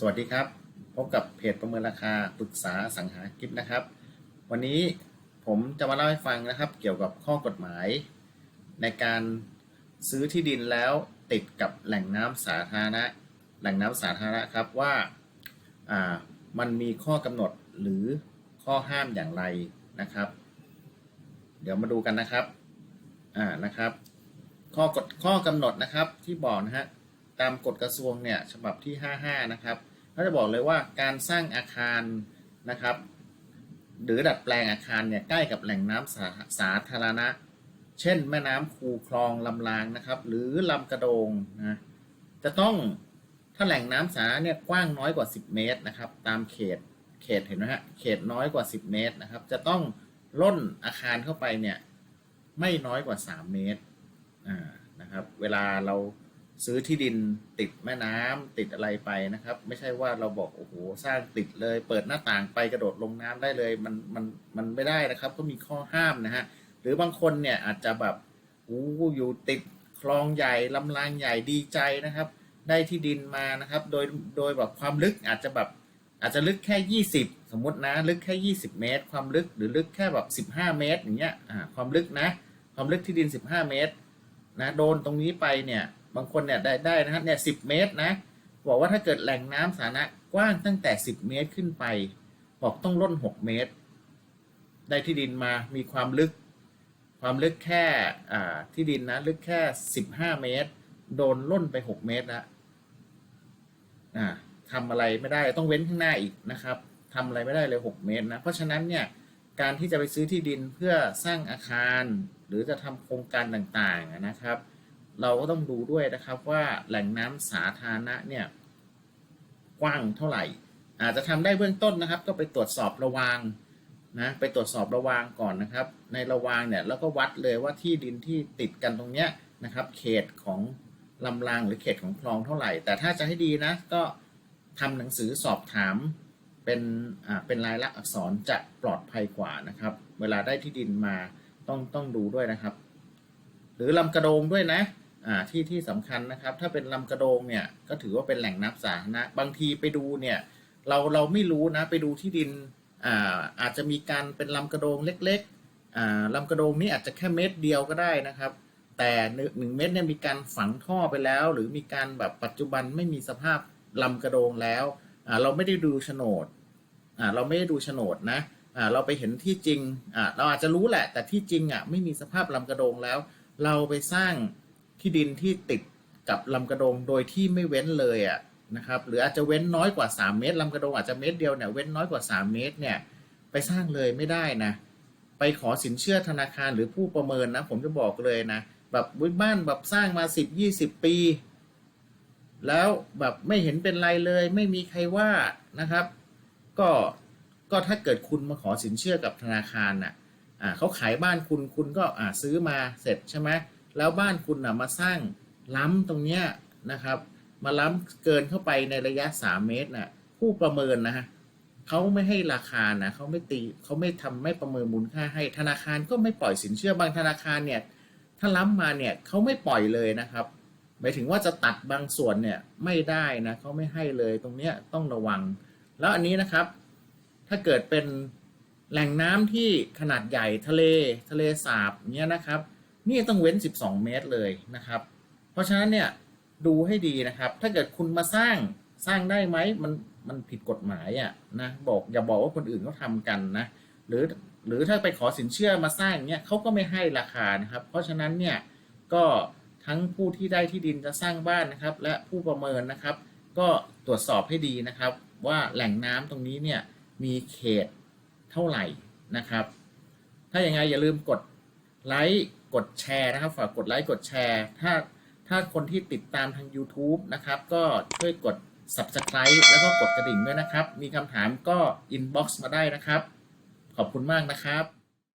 สวัสดีครับ พบกับเพจประเมินราคาปรึกษาสังหาริมทรัพย์นะครับ วันนี้ผมจะมาเล่าให้ฟังนะครับ เกี่ยวกับข้อกฎหมาย ในการซื้อที่ดินแล้วติดกับแหล่งน้ำสาธารณะ แหล่งน้ำสาธารณะครับว่าามันมีข้อกำหนดหรือข้อห้ามอย่างไรนะครับ เดี๋ยวมาดูกันนะครับอ่านะครับ ข้อกฎข้อกำหนดนะครับที่บอกนะฮะ ตามกฎกระทรวงเนี่ยฉบับที่ 55 นะครับเขาจะบอกเลยว่าการสร้างอาคารนะครับหรือดัดแปลงอาคารเนี่ยใกล้กับแหล่งน้ำสาสาธารณะ เช่น แม่น้ำคูคลองลำรางนะครับ หรือลำกระโดงนะจะต้องถ้าแหล่งน้ำสาธาเนี่ยกว้างน้อยกว่า 10 เมตรนะครับ ตามเขตเขตเห็นไหมฮะเขตน้อยกว่า 10 เมตรนะครับ จะต้องล่นอาคารเข้าไปเนี่ยไม่น้อยกว่า 3 เมตรอ่านะครับ เวลาเรา ซื้อที่ดินติดแม่น้ำติดอะไรไปนะครับ ไม่ใช่ว่าเราบอกโอ้โหสร้างติดเลย เปิดหน้าต่างไปกระโดดลงน้ำได้เลย มันมันมันไม่ได้นะครับ ก็มีข้อห้ามนะฮะหรือบางคนเนี่ยอาจจะแบบอู้อยู่ติดคลองใหญ่ลำรางใหญ่ดีใจนะครับ ได้ที่ดินมานะครับ โดยโดยแบบความลึกอาจจะแบบอาจจะลึกแค่ 20 สมมตินะ ลึกแค่ 20 เมตร ความลึกหรือลึกแค่แบบ 15 เมตรอย่างเงี้ยอ่าความลึกนะ ความลึกที่ดิน 15 เมตรนะโดนตรงนี้ไปเนี่ย บางคนเนี่ยได้ได้นะฮะเนี่ยสิเมตรนะบอกว่าถ้าเกิดแหล่งน้ำสาธารณะกว้างตั้งแต่ 10 เมตรขึ้นไป บอกต้องล่น6 เมตร ได้ที่ดินมามีความลึก ความลึกแค่อ่าที่ดินนะลึกแค่ 15 เมตร โดนล่นไป 6 เมตรแล้วอ่าทำอะไรไม่ได้ต้องเว้นข้างหน้าอีกนะครับทำอะไรไม่ได้เลย 6 เมตรนะเพราะฉะนั้นเนี่ยการที่จะไปซื้อที่ดินเพื่อสร้างอาคาร หรือจะทำโครงการต่างๆนะครับ เราก็ต้องดูด้วยนะครับว่าแหล่งน้ำสาธารณะเนี่ยกว้างเท่าไหร่ อาจจะทำได้เบื้องต้นนะครับ ก็ไปตรวจสอบระวางนะไปตรวจสอบระวางก่อนนะครับ ในระวางเนี่ยแล้วก็วัดเลยว่าที่ดินที่ติดกันตรงเนี้ยนะครับ เขตของลำรางหรือเขตของคลองเท่าไหร่ แต่ถ้าจะให้ดีนะ ก็ทำหนังสือสอบถามเป็นอ่าเป็นลายลักษณ์อักษรจะปลอดภัยกว่านะครับ เวลาได้ที่ดินมาต้องต้องดูด้วยนะครับ หรือลำกระโดงด้วยนะ ที่ที่สำคัญนะครับ ถ้าเป็นลำกระโดงเนี่ยก็ถือว่าเป็นแหล่งน้ำสาธารณะบางทีไปดูเนี่ยเราเราไม่รู้นะไปดูที่ดินอ่าอาจจะมีการเป็นลำกระโดงเล็กๆอ่าลำกระโดงนี้อาจจะแค่เม็ดเดียวก็ได้นะครับ แต่หนึ่งเม็ดเนี่ยมีการฝังท่อไปแล้ว หรือมีการแบบปัจจุบันไม่มีสภาพลำกระโดงแล้วอ่าเราไม่ได้ดูโฉนดอ่าเราไม่ได้ดูโฉนดนะอ่าเราไปเห็นที่จริงอ่าเราอาจจะรู้แหละ แต่ที่จริงอะไม่มีสภาพลำกระโดงแล้ว เราไปสร้าง ที่ดินที่ติดกับลำกระโดงโดยที่ไม่เว้นเลยอะนะครับ หรืออาจจะเว้นน้อยกว่า 3 เมตรลำกระโดงอาจจะเมตรเดียวเนี่ยเว้นน้อยกว่า 3 เมตรเนี่ยไปสร้างเลยไม่ได้นะ ไปขอสินเชื่อธนาคารหรือผู้ประเมินนะ ผมจะบอกเลยนะ แบบบ้านแบบสร้างมา 10 20 ปี แล้วแบบไม่เห็นเป็นไรเลย ไม่มีใครว่านะครับ ก็ก็ถ้าเกิดคุณมาขอสินเชื่อกับธนาคารน่ะอ่าเขาขายบ้านคุณคุณก็อ่าซื้อมาเสร็จใช่ไหม แล้วบ้านคุณอะมาสร้างล้ำตรงเนี้ยนะครับ มาล้ำเกินเข้าไปในระยะ 3 เมตรน่ะผู้ประเมินนะฮะเขาไม่ให้ราคานะเขาไม่ตีเขาไม่ทำไม่ประเมินมูลค่าให้ธนาคารก็ไม่ปล่อยสินเชื่อบางธนาคารเนี่ย ถ้าล้ำมาเนี่ยเขาไม่ปล่อยเลยนะครับหมายถึงว่าจะตัดบางส่วนเนี่ยไม่ได้นะเขาไม่ให้เลยตรงเนี้ยต้องระวัง แล้วอันนี้นะครับ ถ้าเกิดเป็นแหล่งน้ำที่ขนาดใหญ่ทะเลทะเลสาบเนี้ยนะครับ นี่ต้องเว้น 12 เมตรเลยนะครับ เพราะฉะนั้นเนี่ยดูให้ดีนะครับ ถ้าเกิดคุณมาสร้างสร้างได้ไหมมันมันผิดกฎหมายอะนะบอกอย่าบอกว่าคนอื่นเขาทำกันนะหรือหรือถ้าไปขอสินเชื่อมาสร้างเนี้ยเขาก็ไม่ให้ราคานะครับ เพราะฉะนั้นเนี่ยก็ทั้งผู้ที่ได้ที่ดินจะสร้างบ้านนะครับ และผู้ประเมินนะครับ ก็ตรวจสอบให้ดีนะครับ ว่าแหล่งน้ำตรงนี้เนี่ยมีเขตเท่าไหร่นะครับ ถ้าอย่างไงอย่าลืมกดไลค์ กดแชร์นะครับ ฝากกดไลค์กดแชร์ ถ้าถ้าคนที่ติดตามทาง YouTube นะครับ ก็ช่วยกด Subscribe แล้วก็กดกระดิ่งด้วยนะครับ มีคำถามก็ inbox มาได้นะครับ ขอบคุณมากนะครับ